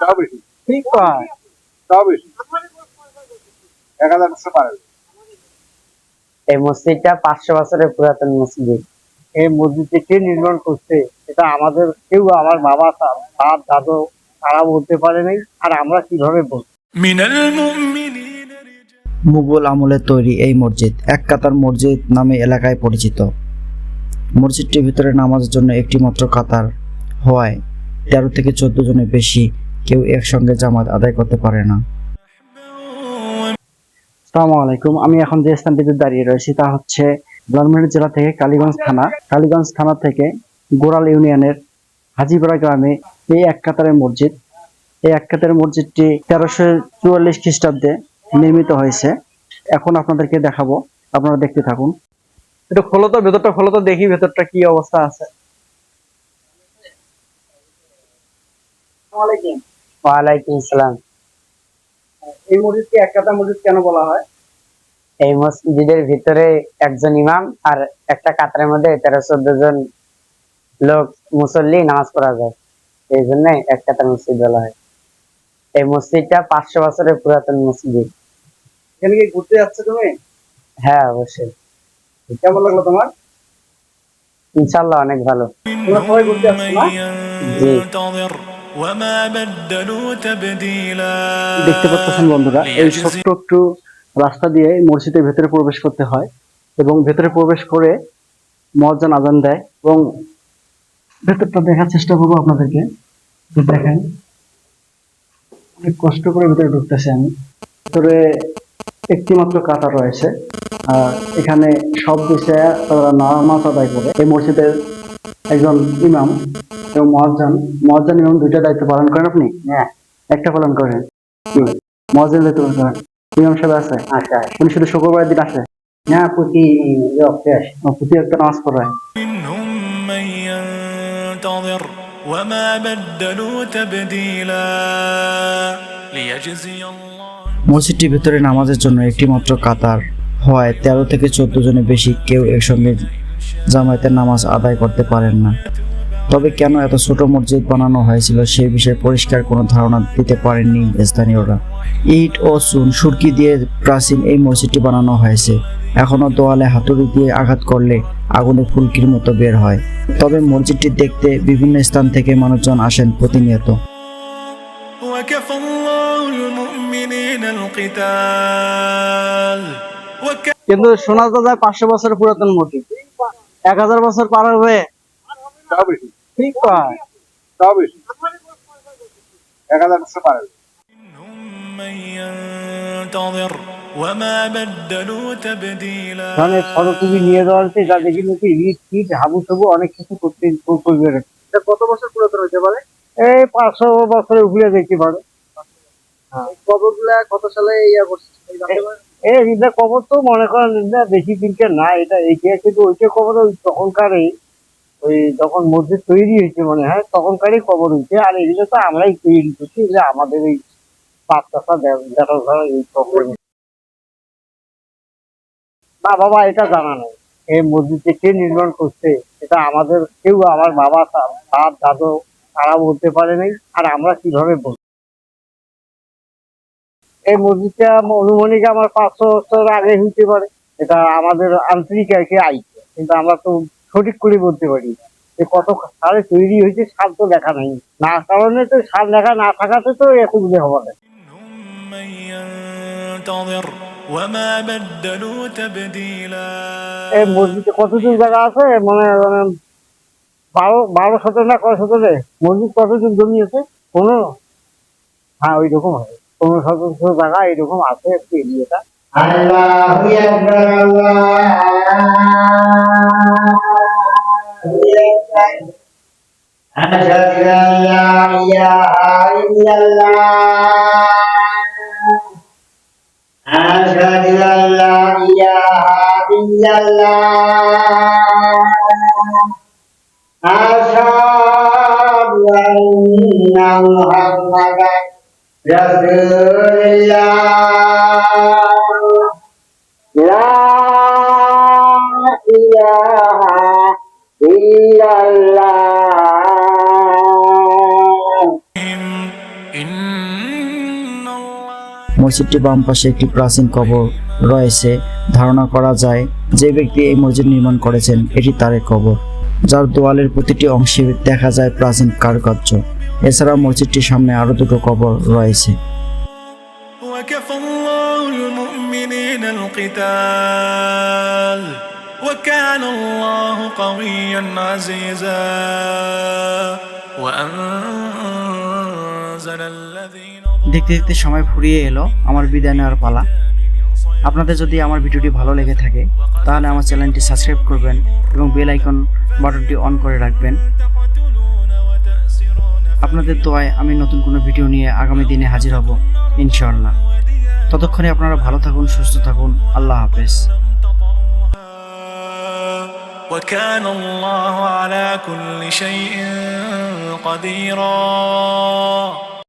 তা ঠিক এক হাজার পারে এই মসজিদটা পাঁচশো বছরের পুরাতন মসজিদ। এই মসজিদটি কে নির্মাণ করছে এটা আমাদের কেউ আমার বাবা দাদু তারা বলতে পারে নাই আর আমরা কীভাবে মুঘল আমলে তৈরি এই মসজিদ এক কাতার মসজিদ নামে এলাকায় পরিচিত। মসজিদটির ভিতরে নামাজের জন্য একটি মাত্র কাতার হওয়ায় তেরো থেকে চোদ্দ জনের বেশি কেউ একসঙ্গে জামাত আদায় করতে পারে না। আসসালামু আলাইকুম। আমি এখন যে স্থানটিতে দাঁড়িয়ে রয়েছি তা হচ্ছে লালমনিরহাট জেলা থেকে কালীগঞ্জ থানা। কালীগঞ্জ থানা থেকে গোড়াল ইউনিয়নের হাজিপাড়া গ্রামে এই এক কাতারের মসজিদ। এই এক কাতারের মসজিদটি তেরোশো চুয়াল্লিশ খ্রিস্টাব্দে নির্মিত হয়েছে। এখন আপনাদেরকে দেখাবো। আপনারা দেখতে থাকুন। একটু খোলো তো, ভেতরটা খোলো তো, দেখি ভেতরটা কি অবস্থা আছে। ওয়ালাইকুম সালাম। এই মসজিদকে এক মসজিদ কেন বলা হয়? এই মসজিদের ভিতরে একজন ইমাম আর একটা কাতারের মধ্যে তেরো চোদ্দ জন লোক মুসল্লি নামাজ পড়া যায়। এই জন্য এক মসজিদ বলা হয়। এই মসজিদটা পাঁচশো বছরের পুরাতন মসজিদ। এখানে কি ঘুরতে যাচ্ছ তুমি? হ্যাঁ অবশ্যই। কেমন লাগল তোমার? ইনশাল্লাহ অনেক ভালো। তোমরা সবাই ঘুরতে যাচ্ছ না? জি। দেখতে পাচ্ছেন বন্ধুরা এই ছোট্ট একটু রাস্তা দিয়ে মসজিদের ভেতরে প্রবেশ করতে হয় এবং ভেতরে প্রবেশ করে মজ্জান আজান দেয় এবং ভেতরটা দেখার চেষ্টা করব আপনাদেরকে। দেখেন অনেক কষ্ট করে ভেতরে ঢুকতেছে আমি। ভেতরে একটি মাত্র কাতা রয়েছে আর এখানে সব বিষয়ে তারা নামাজ আদায় করে। এই মসজিদের একজন ইমাম এবং মহাজান মহাজান ইমাম দুইটা দায়িত্ব পালন করেন আপনি হ্যাঁ একটা পালন করেন কি মহাজান দায়িত্ব পালন করেন ইমাম সাহেব আছে আচ্ছা উনি শুধু শুক্রবার দিন আসে না প্রতি রক্তে আসে ও, প্রতি একটা নামাজ পড়ায় منهم من ينتظر وما بدلوا تبديلا ليجزي الله মসজিদটির ভিতরে নামাজের জন্য একটি মাত্র কাতার হওয়ায় তেরো থেকে চোদ্দ জনের বেশি কেউ একসঙ্গে জামায়াতের নামাজ আদায় করতে পারেন না তবে কেন এত ছোট মসজিদ বানানো হয়েছিল সে বিষয়ে পরিষ্কার কোনো ধারণা দিতে পারেননি স্থানীয়রা। ইট ও চুন, সুরকি দিয়ে প্রাচীন এই মসজিদটি বানানো হয়েছে। এখনও দোয়ালে হাতুড়ি দিয়ে আঘাত করলে আগুনে ফুলকির মতো বের হয়। তবে মসজিদটি দেখতে বিভিন্ন স্থান থেকে মানুষজন আসেন প্রতিনিয়ত। কিন্তু শোনা যায় পাঁচশো বছর পুরাতন মসজিদ। এক হাজার বছর পার হবে। ঠিক মানে নিয়ে যাওয়া হচ্ছে অনেক কিছু করতে কত বছর পুরাতন হতে পারে এই পাঁচশো বছরের উপরে দেখতে পারে হ্যাঁ। কত সালে ইয়া করছে? এই কবর তো মনে করেন বেশি দিনকে না এটা এটা কিন্তু ওইটা কবর তখনকার এই ওই যখন মসজিদ তৈরি হয়েছে মনে হয়, তখনকারই কবর হয়েছে। আর এগুলো তো আমরাই তৈরি করছি, এগুলো আমাদের এই দেখা ধরো এই কবর না বাবা এটা জানা এই মসজিদটি কে নির্মাণ করছে, এটা আমাদের কেউ আমার বাবা তা- বাপ, দাদু, তারা বলতে পারে নাই। আর আমরা কীভাবে বলব? এই মসজিদটা অনুমানিক আমার পাঁচশো বছর আগে হইতে পারে। এটা আমাদের আন্তরিক আর কি আইছে কিন্তু আমরা তো সঠিক করে বলতে পারি যে কত সারে তৈরি হয়েছে সার তো দেখা নাই। না কারণে তো সার দেখা না থাকাতে তো অসুবিধে হবে না মসজিদে জায়গা আছে? মানে, মানে বারো বারো শতক মসজিদ হ্যাঁ ওই রকম হবে পনেরো জায়গা এইরকম আছে أشهد أن لا إله إلا الله أشهد أن لا إله إلا الله أشهد أن محمدا رسول الله لا إله إلا الله إن الله মসজিদটি বাম পাশে একটি প্রাচীন কবর রয়েছে ধারণা করা যায় যে ব্যক্তি এই মসজিদ নির্মাণ করেছেন এটি তারই কবর যার দেওয়ালের প্রতিটি অংশে দেখা যায় প্রাচীন কারুকার্য এছাড়া মসজিদটির সামনে আরো দুটো কবর রয়েছে وكفى الله المؤمنين القتال وكان الله قويا عزيزا وأنزل الذين দেখতে দেখতে সময় ফুরিয়ে এলো আমার বিদায় নেওয়ার পালা আপনাদের যদি আমার ভিডিওটি ভালো লেগে থাকে তাহলে আমার চ্যানেলটি সাবস্ক্রাইব করবেন এবং বেল আইকন বাটনটি অন করে রাখবেন আপনাদের দোয়ায় আমি নতুন কোনো ভিডিও নিয়ে আগামী দিনে হাজির হব ইনশাআল্লাহ ততক্ষণে আপনারা ভালো থাকুন সুস্থ থাকুন আল্লাহ হাফেজ وكان الله على كل شيء قديرا.